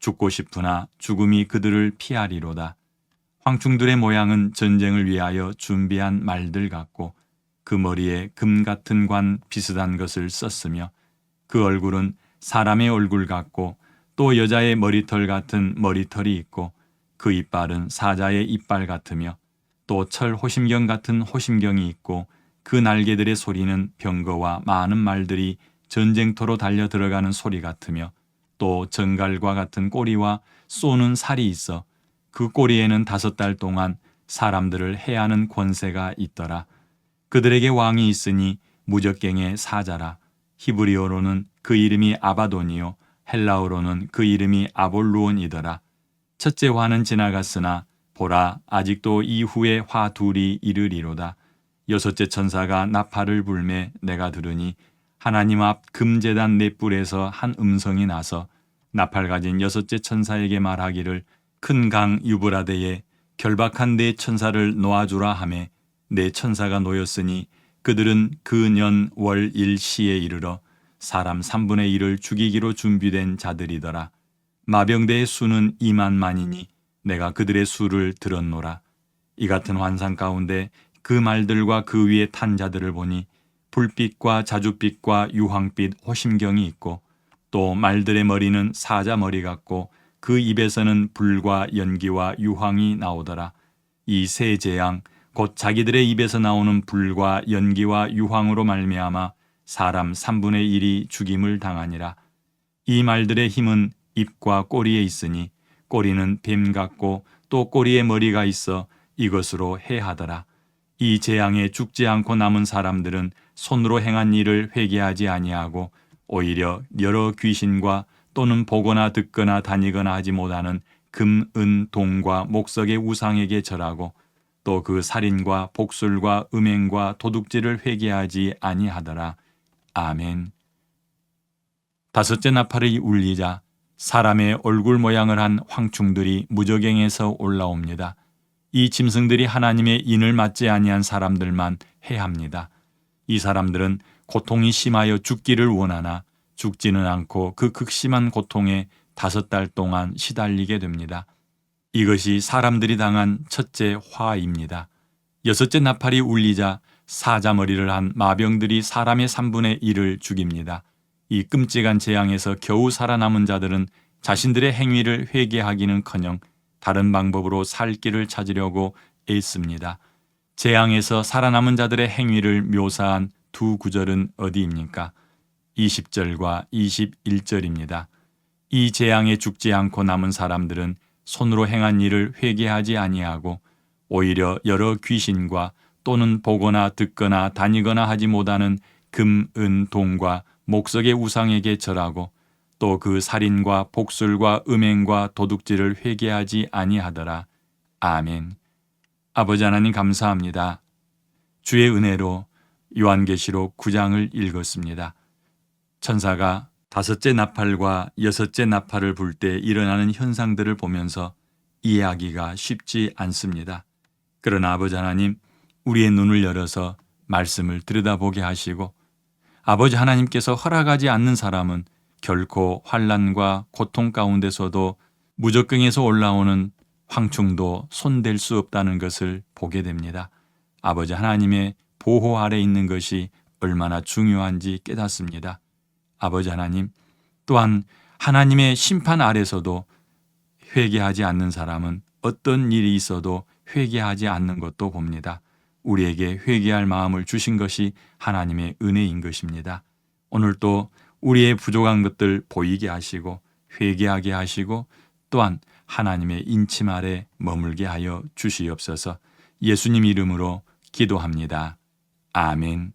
죽고 싶으나 죽음이 그들을 피하리로다. 황충들의 모양은 전쟁을 위하여 준비한 말들 같고 그 머리에 금 같은 관 비슷한 것을 썼으며 그 얼굴은 사람의 얼굴 같고 또 여자의 머리털 같은 머리털이 있고 그 이빨은 사자의 이빨 같으며 또 철 호심경 같은 호심경이 있고 그 날개들의 소리는 병거와 많은 말들이 전쟁터로 달려 들어가는 소리 같으며 또 정갈과 같은 꼬리와 쏘는 살이 있어 그 꼬리에는 다섯 달 동안 사람들을 해하는 권세가 있더라. 그들에게 왕이 있으니 무적갱의 사자라. 히브리어로는 그 이름이 아바돈이요 헬라어로는 그 이름이 아볼루온이더라. 첫째 화는 지나갔으나 보라 아직도 이후에 화 둘이 이르리로다. 여섯째 천사가 나팔을 불매 내가 들으니 하나님 앞 금재단 넷불에서 한 음성이 나서 나팔 가진 여섯째 천사에게 말하기를 큰 강 유브라데에 결박한 네 천사를 놓아주라 하매 네 천사가 놓였으니 그들은 그년 월 일시에 이르러 사람 3분의 1을 죽이기로 준비된 자들이더라. 마병대의 수는 2만 만이니 내가 그들의 수를 들었노라. 이 같은 환상 가운데 그 말들과 그 위에 탄 자들을 보니 불빛과 자줏빛과 유황빛 호심경이 있고 또 말들의 머리는 사자 머리 같고 그 입에서는 불과 연기와 유황이 나오더라. 이 세 재앙 곧 자기들의 입에서 나오는 불과 연기와 유황으로 말미암아 사람 3분의 1이 죽임을 당하니라. 이 말들의 힘은 입과 꼬리에 있으니 꼬리는 뱀 같고 또 꼬리에 머리가 있어 이것으로 해하더라. 이 재앙에 죽지 않고 남은 사람들은 손으로 행한 일을 회개하지 아니하고 오히려 여러 귀신과 또는 보거나 듣거나 다니거나 하지 못하는 금, 은, 동과 목석의 우상에게 절하고 또 그 살인과 복술과 음행과 도둑질을 회개하지 아니하더라. 아멘. 다섯째 나팔이 울리자 사람의 얼굴 모양을 한 황충들이 무저갱에서 올라옵니다. 이 짐승들이 하나님의 인을 맞지 아니한 사람들만 해합니다. 이 사람들은 고통이 심하여 죽기를 원하나 죽지는 않고 그 극심한 고통에 다섯 달 동안 시달리게 됩니다. 이것이 사람들이 당한 첫째 화입니다. 여섯째 나팔이 울리자 사자머리를 한 마병들이 사람의 3분의 1을 죽입니다. 이 끔찍한 재앙에서 겨우 살아남은 자들은 자신들의 행위를 회개하기는커녕 다른 방법으로 살 길을 찾으려고 애씁니다. 재앙에서 살아남은 자들의 행위를 묘사한 두 구절은 어디입니까? 20절과 21절입니다. 이 재앙에 죽지 않고 남은 사람들은 손으로 행한 일을 회개하지 아니하고 오히려 여러 귀신과 또는 보거나 듣거나 다니거나 하지 못하는 금, 은, 동과 목석의 우상에게 절하고 또 그 살인과 복술과 음행과 도둑질을 회개하지 아니하더라. 아멘. 아버지 하나님 감사합니다. 주의 은혜로 요한계시록 9장을 읽었습니다. 천사가 다섯째 나팔과 여섯째 나팔을 불 때 일어나는 현상들을 보면서 이해하기가 쉽지 않습니다. 그러나 아버지 하나님, 우리의 눈을 열어서 말씀을 들여다보게 하시고 아버지 하나님께서 허락하지 않는 사람은 결코 환란과 고통 가운데서도 무적경에서 올라오는 황충도 손댈 수 없다는 것을 보게 됩니다. 아버지 하나님의 보호 아래 있는 것이 얼마나 중요한지 깨닫습니다. 아버지 하나님, 또한 하나님의 심판 아래서도 회개하지 않는 사람은 어떤 일이 있어도 회개하지 않는 것도 봅니다. 우리에게 회개할 마음을 주신 것이 하나님의 은혜인 것입니다. 오늘도 우리의 부족한 것들 보이게 하시고 회개하게 하시고 또한 하나님의 인침 아래 머물게 하여 주시옵소서 예수님 이름으로 기도합니다. 아멘.